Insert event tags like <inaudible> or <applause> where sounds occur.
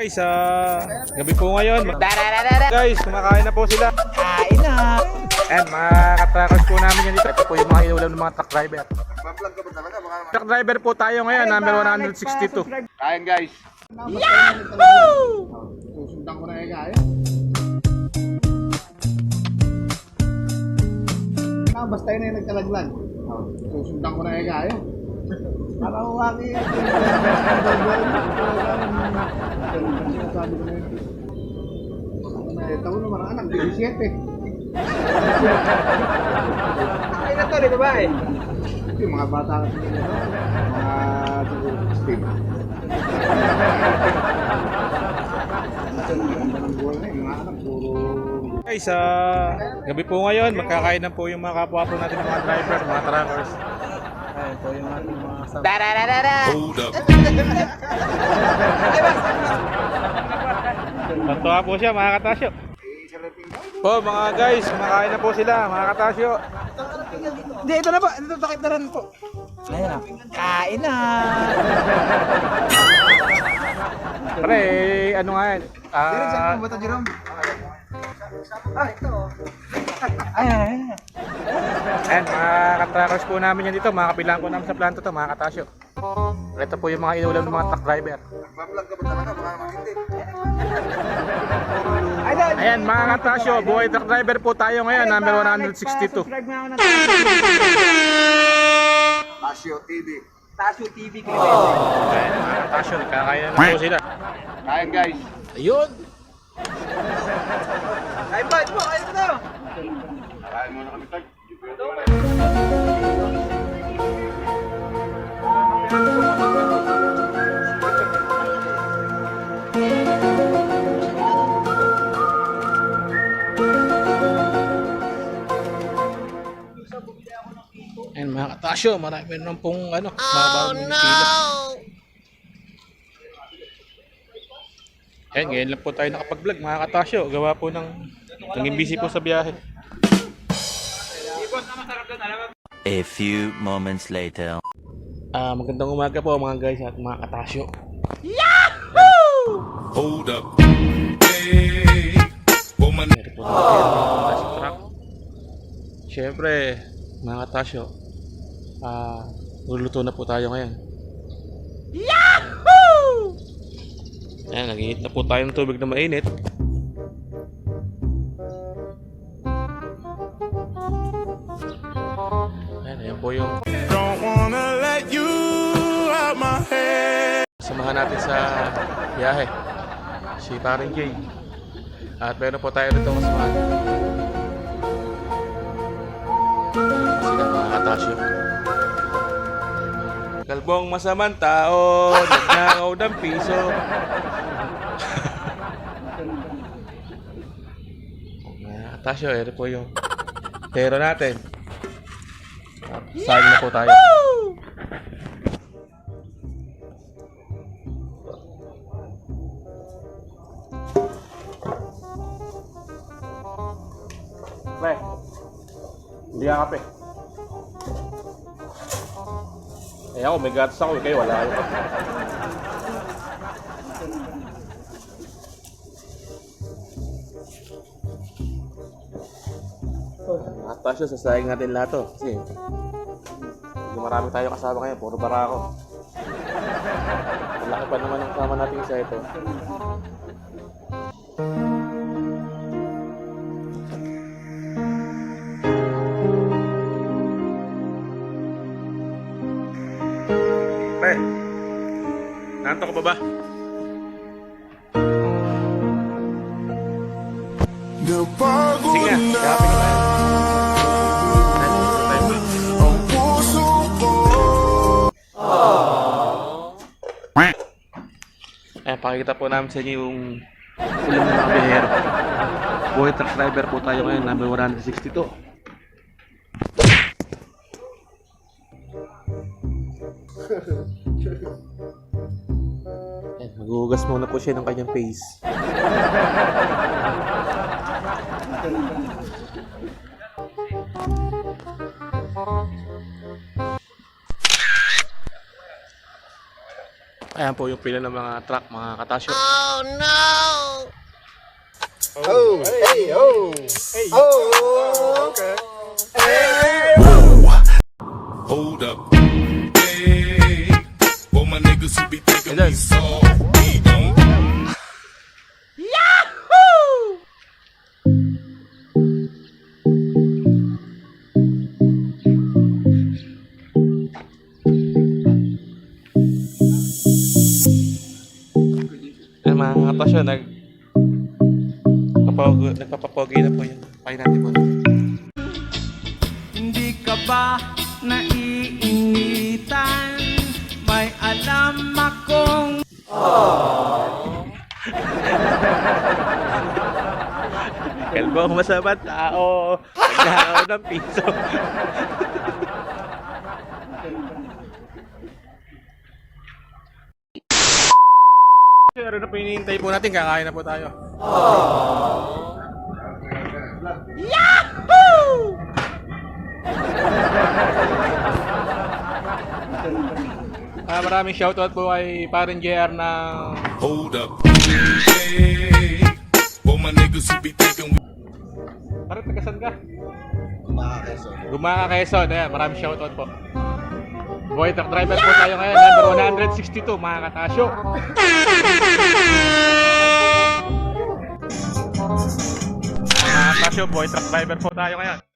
Guys, ah, gabi po ngayon. Guys, kumakain na po sila. Kain na. And mga katrackers po namin yan dito. Ito po yung mga inulam ng mga truck driver. Truck driver po tayo ngayon, number 162. Kain guys. Susundan ko na eh kaya. Ah, basta yun ay nagkalaglag. Susundan ko na eh kaya. Para ko kaki. <laughs> Sabi ko naman anak, 17. Ay na to, di ba eh? Ito yung mga bata kasi mga siguro 16. Ganda ng buhay na mga puro Guys, ah, gabi po ngayon. Magkakain na po yung mga kapwa po natin mga driver, mga truckers. Po yung ating mga sab- Hold up. Natuwa po siya, mga katasyo. Po, mga guys, kumakain na po sila, mga katasyo. Hindi, ito na po. Ito takip na rin po. Ayun na. Kain na. Pre, ano nga yan? Ah, ba ito, Jerome? Ah, ito. Ay, ay, ay. Ayan, mga katrackers po namin yan dito. Mga kapilang po namin sa planto to, mga katasyo. Ito po yung mga inulam ng mga truck driver. Ayan, mga katasyo, buhay truck driver po tayo ngayon, number 162. Subscribe na ako ng Asio TV. Tasyo TV kayo. Ayan, mga katasyo, nagkakain na po sila. Kain guys. Ayun! Ay, ba? Ito, ay, ito. Kain muna kami tag. Ayan, mga katasyo, marami naman pong ano, mga oh, kilo. Ayan, ngayon lang po tayo nakapag-vlog, mga katasyo. Gawa po ng, naging busy po sa biyahe. A few moments later. Ah, magandang umaga po mga guys at mga katasyo. Hold up. Hey. Woman. Meron po tayo oh. sa truck. Siyempre, mga katasyo, ah, luluto na po tayo ngayon. Yahoo! Ayan, nag na po tayo ng tubig na mainit. Ayan, ayan po yung Don't wanna let you out my head. samahan natin sa biyahe. Si Paring Jay. At meron po tayo rito kasamahan. Sila mga katasyo. Kalbong masamang tao, nagnangaw ng piso. mga katasyo, ito po yung pero natin. At Sayang na po tayo. Pre, hindi ka kape. Eh ako, may gatas ako. Kayo, wala kape. Atas yun, sasayang natin lahat to. Kasi, hindi marami tayo kasama ngayon. Puro barako. Malaki pa naman ang kasama natin isa ito. Pre, nanto ka pa ba? Sige na, kapit na. Eh, pakikita po namin sa inyo yung ulam ng mga bihero. Boy truck driver po tayo ngayon, number 162. <laughs> Ayan, maghuhugas muna po siya ng kanyang face. Ayan po yung pila ng mga truck, mga katasyo. Oh, hey, oh. Oh, okay. Hold up. My niggas who be thinking we soft, we don't. Ayan mga katasyo, nag... Papapogi, nagpapapogi na po yung pay natin po. Hindi ka ba naiinitan? Kalbong masabat tao, nagdaraw ng piso. Pero na po hinihintay po natin, kakain na po tayo. Yahoo! Ah, maraming shoutout po kay Parin JR ng Hold up. Ka? Makakaso. Gumaka Quezon, ayan, maraming shoutout po. Boy truck driver po tayo ngayon, number 162, mga katasyo. Mga katasyo, boy truck driver po tayo ngayon.